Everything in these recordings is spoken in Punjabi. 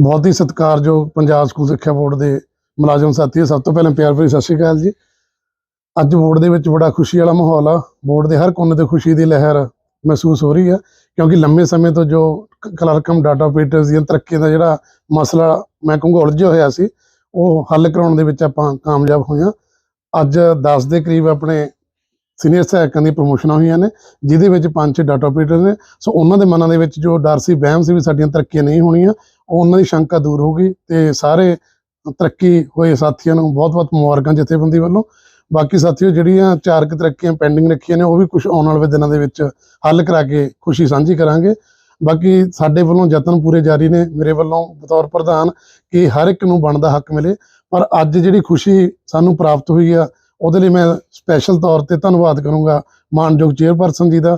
ਬਹੁਤ ਹੀ ਸਤਿਕਾਰਯੋਗ ਪੰਜਾਬ ਸਕੂਲ ਸਿੱਖਿਆ ਬੋਰਡ ਦੇ ਮੁਲਾਜ਼ਮ ਸਾਥੀਓ ਸਭ ਤੋਂ ਪਹਿਲਾਂ ਪਿਆਰ ਭਰੀ ਸਤਿ ਸ਼੍ਰੀ ਅਕਾਲ ਜੀ। ਅੱਜ ਬੋਰਡ ਦੇ ਵਿੱਚ ਬੜਾ ਖੁਸ਼ੀ ਵਾਲਾ ਮਾਹੌਲ ਆ। ਬੋਰਡ ਦੇ ਹਰ ਕੋਨੇ ਤੇ ਖੁਸ਼ੀ ਦੀ ਲਹਿਰ ਮਹਿਸੂਸ ਹੋ ਰਹੀ ਆ, ਕਿਉਂਕਿ ਲੰਮੇ ਸਮੇਂ ਤੋਂ ਜੋ ਕਲਰਕਮ ਡਾਟਾ ਆਪਰੇਟਰਸ ਦੀਆਂ ਤਰੱਕੀ ਦਾ ਜਿਹੜਾ ਮਸਲਾ ਮੈਂ ਕਹੂੰਗਾ ਉਲਝਿਆ ਹੋਇਆ ਸੀ, ਉਹ ਹੱਲ ਕਰਾਉਣ ਦੇ ਵਿੱਚ ਆਪਾਂ ਕਾਮਯਾਬ ਹੋਏ ਹਾਂ ਅੱਜ 10 ਦੇ ਕਰੀਬ ਆਪਣੇ ਸੀਨੀਅਰ ਸਹਾਇਕਾਂ ਦੀ ਪ੍ਰਮੋਸ਼ਨਾਂ ਹੋਈਆਂ ਨੇ, ਜਿਹਦੇ ਵਿੱਚ ਪੰਜ ਛੇ ਡਾਟਾ ਆਪਰੇਟਰ ਨੇ। ਸੋ ਉਹਨਾਂ ਦੇ ਮਨਾਂ ਦੇ ਵਿੱਚ ਜੋ ਡਰ ਸੀ, ਵਹਿਮ ਸੀ ਵੀ ਸਾਡੀਆਂ ਤਰੱਕੀਆਂ ਨਹੀਂ ਹੋਣੀਆਂ, ਉਹਨਾਂ ਦੀ ਸ਼ੰਕਾ ਦੂਰ ਹੋ ਗਈ ਤੇ ਸਾਰੇ ਤਰੱਕੀ ਹੋਏ ਸਾਥੀਆਂ ਨੂੰ ਬਹੁਤ-ਬਹੁਤ ਮੁਬਾਰਕਾਂ ਜਥੇਬੰਦੀ ਵੱਲੋਂ। ਬਾਕੀ ਸਾਥੀਓ, ਜਿਹੜੀਆਂ ਚਾਰ ਕੁ ਤਰੱਕੀਆਂ ਪੈਂਡਿੰਗ ਰੱਖੀਆਂ ਨੇ, ਉਹ ਵੀ ਕੁਝ ਆਉਣ ਵਾਲੇ ਦਿਨਾਂ ਦੇ ਵਿੱਚ ਹੱਲ ਕਰਾ ਕੇ ਖੁਸ਼ੀ ਸਾਂਝੀ ਕਰਾਂਗੇ। ਬਾਕੀ ਸਾਡੇ ਵੱਲੋਂ ਯਤਨ ਪੂਰੇ ਜਾਰੀ ਨੇ, ਮੇਰੇ ਵੱਲੋਂ ਬਤੌਰ ਪ੍ਰਧਾਨ, ਕਿ ਹਰ ਇੱਕ ਨੂੰ ਬਣਦਾ ਹੱਕ ਮਿਲੇ। ਪਰ ਅੱਜ ਜਿਹੜੀ ਖੁਸ਼ੀ ਸਾਨੂੰ ਪ੍ਰਾਪਤ ਹੋਈ ਆ ਉਹਦੇ ਲਈ ਮੈਂ ਸਪੈਸ਼ਲ ਤੌਰ ਤੇ ਧੰਨਵਾਦ ਕਰੂੰਗਾ ਮਾਨਯੋਗ ਚੇਅਰਪਰਸਨ ਜੀ ਦਾ,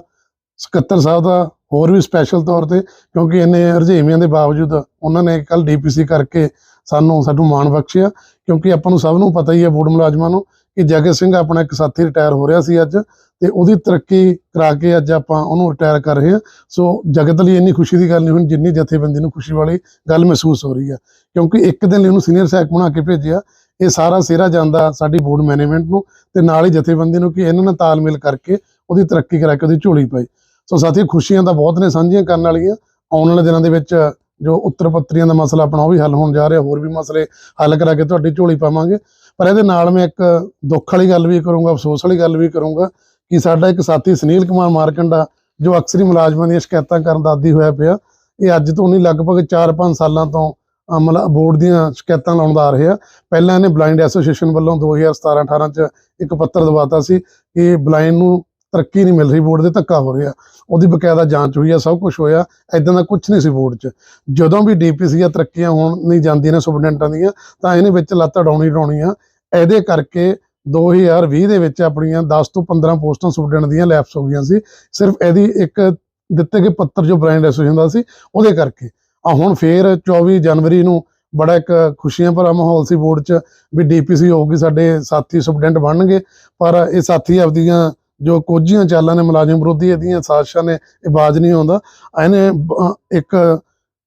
ਸਕੱਤਰ ਸਾਹਿਬ ਦਾ, ਹੋਰ ਵੀ ਸਪੈਸ਼ਲ ਤੌਰ ਤੇ, ਕਿਉਂਕਿ ਇੰਨੇ ਰੁਝੇਵਿਆਂ ਦੇ ਬਾਵਜੂਦ ਉਹਨਾਂ ਨੇ ਕੱਲ ਡੀਪੀਸੀ ਕਰਕੇ ਸਾਨੂੰ ਸਾਨੂੰ ਮਾਣ ਬਖਸ਼ਿਆ, ਕਿਉਂਕਿ ਆਪਾਂ ਨੂੰ ਸਭ ਨੂੰ ਪਤਾ ਹੀ ਹੈ ਬੋਰਡ ਮੁਲਾਜ਼ਮਾਂ ਨੂੰ ਕਿ ਜਗਤ ਸਿੰਘ ਆਪਣਾ ਇੱਕ ਸਾਥੀ ਰਿਟਾਇਰ ਹੋ ਰਿਹਾ ਸੀ ਅੱਜ ਤੇ ਉਹਦੀ ਤਰੱਕੀ ਕਰਾ ਕੇ ਅੱਜ ਆਪਾਂ ਉਹਨੂੰ ਰਿਟਾਇਰ ਕਰ ਰਹੇ ਹਾਂ। ਸੋ ਜਗਤ ਲਈ ਇੰਨੀ ਖੁਸ਼ੀ ਦੀ ਗੱਲ ਨਹੀਂ ਹੁਣ, ਜਿੰਨੀ ਜਥੇਬੰਦੀ ਨੂੰ ਖੁਸ਼ੀ ਵਾਲੀ ਗੱਲ ਮਹਿਸੂਸ ਹੋ ਰਹੀ ਹੈ, ਕਿਉਂਕਿ ਇੱਕ ਦਿਨ ਲਈ ਉਹਨੂੰ ਸੀਨੀਅਰ ਸਹਾਇਕ ਬਣਾ ਕੇ ਭੇਜਿਆ ਇਹ ਸਾਰਾ ਸਿਹਰਾ ਜਾਂਦਾ ਸਾਡੀ ਬੋਰਡ ਮੈਨੇਜਮੈਂਟ ਨੂੰ ਤੇ ਨਾਲ ਹੀ ਜਥੇਬੰਦੀ ਨੂੰ ਕਿ ਇਹਨਾਂ ਨਾਲ ਤਾਲਮੇਲ ਕਰਕੇ ਉਹਦੀ ਤਰੱਕੀ ਕਰਾ ਕੇ ਉਹਦੀ ਝੋਲੀ ਪਾਈ। ਸੋ ਸਾਥੀਓ ਖੁਸ਼ੀਆਂ ਤਾਂ ਬਹੁਤ ਨੇ, ਸਾਂਝੀਆਂ ਕਰਨ ਵਾਲੀਆਂ। ਆਉਣ ਵਾਲੇ ਦਿਨਾਂ ਦੇ ਵਿੱਚ ਜੋ ਉੱਤਰ ਪੱਤਰੀਆਂ ਦਾ ਮਸਲਾ ਆਪਣਾ ਉਹ ਵੀ ਹੱਲ ਹੋਣ ਜਾ ਰਿਹਾ, ਹੋਰ ਵੀ ਮਸਲੇ ਹੱਲ ਕਰਾ ਕੇ ਤੁਹਾਡੀ ਝੋਲੀ ਪਾਵਾਂਗੇ। ਪਰ ਇਹਦੇ ਨਾਲ ਮੈਂ ਇੱਕ ਦੁੱਖ ਵਾਲੀ ਗੱਲ ਵੀ ਕਰੂੰਗਾ, ਅਫਸੋਸ ਵਾਲੀ ਗੱਲ ਵੀ ਕਰੂੰਗਾ ਕਿ ਸਾਡਾ ਇੱਕ ਸਾਥੀ ਸੁਨੀਲ ਕੁਮਾਰ ਮਾਰਕੰਡਾ, ਜੋ ਅਕਸਰੀ ਮੁਲਾਜ਼ਮਾਂ ਦੀਆਂ ਸ਼ਿਕਾਇਤਾਂ ਕਰਨ ਦਾ ਆਦੀ ਹੋਇਆ ਪਿਆ, ਇਹ ਅੱਜ ਤੋਂ ਨਹੀਂ, ਲਗਭਗ 4-5 ਸਾਲਾਂ ਤੋਂ ਅਮਲ ਬੋਰਡ ਦੀਆਂ ਸ਼ਿਕਾਇਤਾਂ ਲਾਉਣ ਦਾ ਆ ਰਿਹਾ ਪਹਿਲਾਂ ਇਹਨੇ ਬਲਾਈਂਡ ਐਸੋਸੀਏਸ਼ਨ ਵੱਲੋਂ 2017-18 ਚ ਇੱਕ ਪੱਤਰ ਦਵਾਤਾ ਸੀ ਕਿ ਬਲਾਈਂਡ ਨੂੰ ਤਰੱਕੀ ਨਹੀਂ ਮਿਲ ਰਹੀ, ਬੋਰਡ ਦੇ ਧੱਕਾ ਹੋ ਰਿਹਾ। ਉਹਦੀ ਬਕਾਇਦਾ ਜਾਂਚ ਹੋਈ ਆ, ਸਭ ਕੁਝ ਹੋਇਆ ਐਦਾਂ ਦਾ ਕੁਝ ਨਹੀਂ ਸੀ ਬੋਰਡ 'ਚ। ਜਦੋਂ ਵੀ ਡੀਪੀਸੀ ਤਰੱਕੀਆਂ ਹੋਣ ਨਹੀਂ ਜਾਂਦੀਆਂ ਨੇ ਸੁਪਰਡੈਂਟਾਂ ਦੀਆਂ, ਤਾਂ ਇਹਨੇ ਵਿੱਚ ਲੱਤ ਡਾਉਣੀ ਡਾਉਣੀ ਆ ਇਹਦੇ ਕਰਕੇ 2020 ਦੇ ਵਿੱਚ ਆਪਣੀਆਂ 10 ਤੋਂ 15 ਪੋਸਟਾਂ ਸੁਪਰਡੈਂਟ ਦੀਆਂ ਲੈਪਸ ਹੋ ਗਈਆਂ ਸੀ। ਸਿਰਫ ਇਹਦੀ ਇੱਕ ਦਿੱਤੇ ਗਏ ਪੱਤਰ ਜੋ ਬ੍ਰਾਂਡ ਐਸੋਸੀਏਸ਼ਨ ਦਾ ਸੀ, ਉਹਦੇ ਕਰਕੇ। ਆ ਹੁਣ ਫੇਰ 24 ਜਨਵਰੀ ਨੂੰ ਬੜਾ ਇੱਕ ਖੁਸ਼ੀਆਂ ਭਰਾ ਮਾਹੌਲ ਸੀ ਬੋਰਡ 'ਚ ਵੀ ਡੀਪੀਸੀ ਹੋਊਗੀ, ਸਾਡੇ ਸਾਥੀ ਸੁਪਰਡੈਂਟ ਬਣਨਗੇ। ਪਰ ਇਹ ਸਾਥੀ ਆਪਦੀਆਂ ਜੋ ਕੋਝੀਆਂ ਚਾਲਾਂ ਨੇ, ਮੁਲਾਜ਼ਮ ਵਿਰੋਧੀ ਇਹਦੀਆਂ ਸਾਜ਼ਿਸ਼ਾਂ ਨੇ, ਇਹ ਬਾਜ਼ ਨਹੀਂ ਆਉਂਦਾ। ਇਹਨੇ ਇੱਕ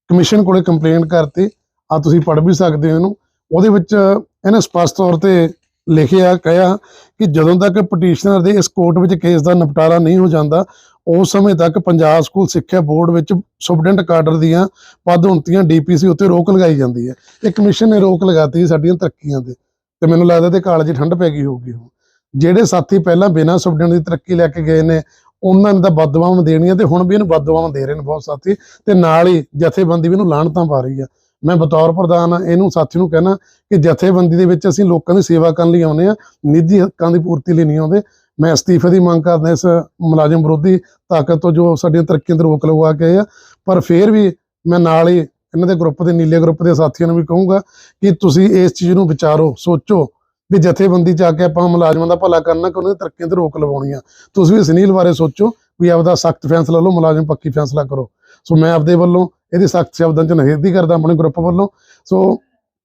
ਕਮਿਸ਼ਨ ਕੋਲੇ ਕੰਪਲੇਂਟ ਕਰਤੀ। ਆ ਤੁਸੀਂ ਪੜ੍ਹ ਵੀ ਸਕਦੇ ਹੋ ਇਹਨੂੰ। ਉਹਦੇ ਵਿੱਚ ਇਹਨੇ ਸਪਸ਼ਟ ਤੌਰ ਤੇ ਲਿਖਿਆ, ਕਿਹਾ ਕਿ ਜਦੋਂ ਤੱਕ ਪਟੀਸ਼ਨਰ ਦੇ ਇਸ ਕੋਰਟ ਵਿੱਚ ਕੇਸ ਦਾ ਨਿਪਟਾਰਾ ਨਹੀਂ ਹੋ ਜਾਂਦਾ ਉਸ ਸਮੇਂ ਤੱਕ ਪੰਜਾਬ ਸਕੂਲ ਸਿੱਖਿਆ ਬੋਰਡ ਵਿੱਚ ਸੁਪਰਡੈਂਟ ਕਾਡਰ ਦੀਆਂ ਪਦਉਨਤੀਆਂ ਡੀਪੀਸੀ ਉੱਤੇ ਰੋਕ ਲਗਾਈ ਜਾਂਦੀ ਹੈ। ਇਹ ਕਮਿਸ਼ਨ ਨੇ ਰੋਕ ਲਗਾਤੀ ਸਾਡੀਆਂ ਤਰੱਕੀਆਂ ਤੇ ਤੇ ਮੈਨੂੰ ਲੱਗਦਾ ਤੇ ਕਾਲਜ ਠੰਡ ਪੈ ਗਈ ਹੋਊਗੀ ਹੁਣ। ਜਿਹੜੇ ਸਾਥੀ ਪਹਿਲਾਂ ਬਿਨਾਂ ਸੁਪਰਡੈਂਟ ਦੀ ਤਰੱਕੀ ਲੈ ਕੇ ਗਏ ਨੇ, ਉਹਨਾਂ ਨੇ ਤਾਂ ਬਦਦੁਆਵਾਂ ਦੇਣੀਆਂ ਤੇ ਹੁਣ ਵੀ ਇਹਨੂੰ ਬਦਦੁਆਵਾਂ ਦੇ ਰਹੇ ਨੇ ਬਹੁਤ ਸਾਥੀ ਤੇ ਨਾਲ ਹੀ ਜਥੇਬੰਦੀ ਵੀ ਇਹਨੂੰ ਲਾਹਣਤਾਂ ਪਾ ਰਹੀ ਆ। ਮੈਂ ਬਤੌਰ ਪ੍ਰਧਾਨ ਇਹਨੂੰ ਸਾਥੀ ਨੂੰ ਕਹਿਣਾ ਕਿ ਜਥੇਬੰਦੀ ਦੇ ਵਿੱਚ ਅਸੀਂ ਲੋਕਾਂ ਦੀ ਸੇਵਾ ਕਰਨ ਲਈ ਆਉਂਦੇ ਆ ਨਿੱਜੀ ਹੱਕਾਂ ਦੀ ਪੂਰਤੀ ਲਈ ਨਹੀਂ ਆਉਂਦੇ। ਮੈਂ ਅਸਤੀਫੇ ਦੀ ਮੰਗ ਕਰਦਾ ਇਸ ਮੁਲਾਜ਼ਮ ਵਿਰੋਧੀ ਤਾਕਤ ਤੋਂ ਜੋ ਸਾਡੀਆਂ ਤਰੱਕੀਆਂ ਤੇ ਰੋਕ ਲਗਵਾ ਕੇ ਆ। ਪਰ ਫਿਰ ਵੀ ਮੈਂ ਨਾਲ ਹੀ ਇਹਨਾਂ ਦੇ ਗਰੁੱਪ ਦੇ ਨੀਲੇ ਗਰੁੱਪ ਦੇ ਸਾਥੀਆਂ ਨੂੰ ਵੀ ਕਹੂੰਗਾ ਕਿ ਤੁਸੀਂ ਇਸ ਚੀਜ਼ ਨੂੰ ਵਿਚਾਰੋ, ਸੋਚੋ ਵੀ ਜਥੇਬੰਦੀ ਚ ਆ ਕੇ ਆਪਾਂ ਮੁਲਾਜ਼ਮਾਂ ਦਾ ਭਲਾ ਕਰਨਾ ਕਿ ਉਹਨਾਂ ਦੀ ਤਰੱਕੀਆਂ ਤੇ ਰੋਕ ਲਵਾਉਣੀ ਆ ਤੁਸੀਂ ਵੀ ਸੁਨੀਲ ਬਾਰੇ ਸੋਚੋ ਵੀ ਆਪਦਾ ਸਖਤ ਫੈਸਲਾ ਲਓ, ਮੁਲਾਜ਼ਮ ਪੱਕੀ ਫੈਸਲਾ ਕਰੋ। ਸੋ ਮੈਂ ਆਪਦੇ ਵੱਲੋਂ ਇਹਦੀ ਸਖਤ ਸ਼ਬਦਾਂ ਚ ਨਿਹੇਧੀ ਕਰਦਾ ਆਪਣੇ ਗਰੁੱਪ ਵੱਲੋਂ। ਸੋ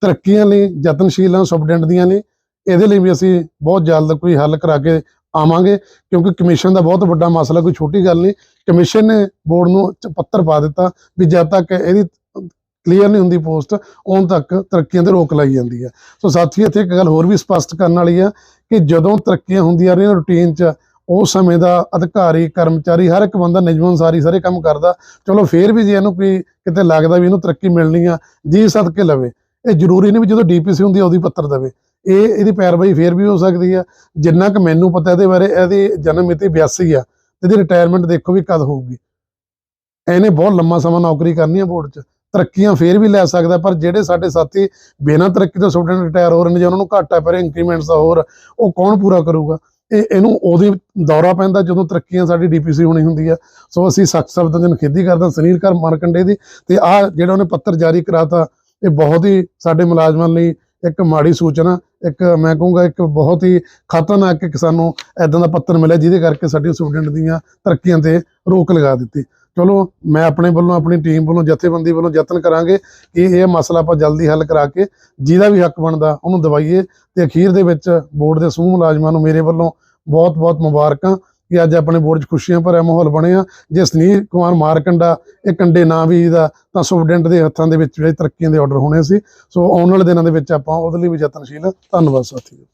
ਤਰੱਕੀਆਂ ਲਈ, ਯਤਨਸ਼ੀਲਾਂ ਹਾਂ ਦੀਆਂ ਨੇ ਇਹਦੇ ਲਈ ਵੀ ਅਸੀਂ ਬਹੁਤ ਜਲਦ ਕੋਈ ਹੱਲ ਕਰਾ ਕੇ ਆਵਾਂਗੇ, ਕਿਉਂਕਿ ਕਮਿਸ਼ਨ ਦਾ ਬਹੁਤ ਵੱਡਾ ਮਸਲਾ, ਕੋਈ ਛੋਟੀ ਗੱਲ ਨਹੀਂ। ਕਮਿਸ਼ਨ ਨੇ ਬੋਰਡ ਨੂੰ ਪੱਤਰ ਪਾ ਦਿੱਤਾ ਵੀ ਜਦ ਤੱਕ ਇਹਦੀ ਕਲੀਅਰ ਨਹੀਂ ਹੁੰਦੀ ਪੋਸਟ, ਉਦੋਂ ਤੱਕ ਤਰੱਕੀਆਂ ਤੇ ਰੋਕ ਲਾਈ ਜਾਂਦੀ ਹੈ। ਸੋ ਸਾਥੀ, ਇੱਥੇ ਇੱਕ ਗੱਲ ਹੋਰ ਵੀ ਸਪਸ਼ਟ ਕਰਨ ਵਾਲੀ ਆ ਕਿ ਜਦੋਂ ਤਰੱਕੀਆਂ ਹੁੰਦੀਆਂ ਰਹੀਆਂ ਰੂਟੀਨ 'ਚ, ਉਸ ਸਮੇਂ ਦਾ ਅਧਿਕਾਰੀ, ਕਰਮਚਾਰੀ, ਹਰ ਇੱਕ ਬੰਦਾ ਨਿਯਮ ਅਨੁਸਾਰ ਹੀ ਸਾਰੇ ਕੰਮ ਕਰਦਾ। ਚਲੋ ਫੇਰ ਵੀ ਜੇ ਇਹਨੂੰ ਕੋਈ ਕਿਤੇ ਲੱਗਦਾ ਵੀ ਇਹਨੂੰ ਤਰੱਕੀ ਮਿਲਣੀ ਆ, ਜੀ ਸਦਕੇ ਲਵੇ। ਇਹ ਜ਼ਰੂਰੀ ਨਹੀਂ ਵੀ ਜਦੋਂ ਡੀਪੀਸੀ ਹੁੰਦੀ ਆ, ਉਹਦੀ ਪੱਤਰ ਦੇਵੇ। ਇਹ ਇਹਦੀ ਪੈਰਵਾਈ ਫੇਰ ਵੀ ਹੋ ਸਕਦੀ ਆ। ਜਿੰਨਾ ਕਿ ਮੈਨੂੰ ਪਤਾ ਇਹਦੇ ਬਾਰੇ, ਇਹਦੀ ਜਨਮ ਮਿਤੀ 82 ਆ ਇਹਦੀ ਰਿਟਾਇਰਮੈਂਟ ਦੇਖੋ ਵੀ ਕਦ ਹੋਊਗੀ। ਇਹਨੇ ਬਹੁਤ ਲੰਮਾ ਸਮਾਂ ਨੌਕਰੀ ਕਰਨੀ ਆ ਬੋਰਡ 'ਚ। ਤਰੱਕੀਆਂ ਫੇਰ ਵੀ ਲੈ ਸਕਦਾ, ਪਰ ਜਿਹੜੇ ਸਾਡੇ ਸਾਥੀ ਬਿਨਾਂ ਤਰੱਕੀ ਤੋਂ ਸੁਪਰਡੈਂਟ ਰਿਟਾਇਰ ਹੋ ਰਹੇ ਨੇ ਜਾਂ ਉਹਨਾਂ ਨੂੰ ਘਾਟਾ ਪੈ ਰਿਹਾ ਇੰਕਰੀਮੈਂਟਸ ਦਾ ਹੋਰ, ਉਹ ਕੌਣ ਪੂਰਾ ਕਰੂਗਾ? ਇਹ, ਇਹਨੂੰ ਉਹਦੀ ਦੌਰਾ ਪੈਂਦਾ ਜਦੋਂ ਤਰੱਕੀਆਂ ਸਾਡੀ ਡੀਪੀਸੀ ਹੋਣੀ ਹੁੰਦੀ ਆ। ਸੋ ਅਸੀਂ ਸਖਤ ਸ਼ਬਦਾਂ ਦੇ ਨਿਖੇਧੀ ਕਰਦੇ, ਸੁਨੀਲ ਕਰ ਮਾਰਕੰਡੇ ਦੀ। ਤੇ ਆ ਜਿਹੜਾ ਉਹਨੇ ਪੱਤਰ ਜਾਰੀ ਕਰਾਤਾ, ਇਹ ਬਹੁਤ ਹੀ ਸਾਡੇ ਮੁਲਾਜ਼ਮਾਂ ਲਈ ਇੱਕ ਮਾੜੀ ਸੂਚਨਾ, ਇੱਕ ਮੈਂ ਕਹੂੰਗਾ ਇੱਕ ਬਹੁਤ ਹੀ ਖਤਰਨਾਕ ਇੱਕ ਸਾਨੂੰ ਐਦਾਂ ਦਾ ਪੱਤਰ ਮਿਲਿਆ ਜਿਹਦੇ ਕਰਕੇ ਸਾਡੀ ਸਟੂਡੈਂਟ ਦੀਆਂ ਤਰੱਕੀਆਂ ਤੇ ਰੋਕ ਲਗਾ ਦਿੱਤੀ। ਚਲੋ, ਮੈਂ ਆਪਣੇ ਵੱਲੋਂ, ਆਪਣੀ ਟੀਮ ਵੱਲੋਂ, ਜਥੇਬੰਦੀ ਵੱਲੋਂ ਯਤਨ ਕਰਾਂਗੇ ਕਿ ਇਹ ਮਸਲਾ ਆਪਾਂ ਜਲਦੀ ਹੱਲ ਕਰਾ ਕੇ ਜਿਹਦਾ ਵੀ ਹੱਕ ਬਣਦਾ ਉਹਨੂੰ ਦਵਾਈਏ ਤੇ ਅਖੀਰ ਦੇ ਵਿੱਚ ਬੋਰਡ ਦੇ ਸਮੂਹ ਮੁਲਾਜ਼ਮਾਂ ਨੂੰ ਮੇਰੇ ਵੱਲੋਂ ਬਹੁਤ-ਬਹੁਤ ਮੁਬਾਰਕਾਂ। ਕਿ ਅੱਜ ਆਪਣੇ ਬੋਰਡ 'ਚ ਖੁਸ਼ੀਆਂ ਭਰਿਆ ਮਾਹੌਲ ਬਣਿਆ। ਜੇ ਸੁਨੀਲ ਕੁਮਾਰ ਮਾਰਕੰਡਾ, ਇਹ ਕੰਡੇ ਨਾ ਵੀ ਦਾ, ਤਾਂ ਸੁਪਰਡੈਂਟ ਦੇ ਹੱਥਾਂ ਦੇ ਵਿੱਚ ਵੀ ਤਰੱਕੀਆਂ ਦੇ ਆਰਡਰ ਹੋਣੇ ਸੀ। ਸੋ ਆਉਣ ਵਾਲੇ ਦਿਨਾਂ ਦੇ ਵਿੱਚ ਆਪਾਂ ਉਹਦੇ ਲਈ ਵੀ ਯਤਨਸ਼ੀਲ ਹਾਂ। ਧੰਨਵਾਦ ਸਾਥੀਓ।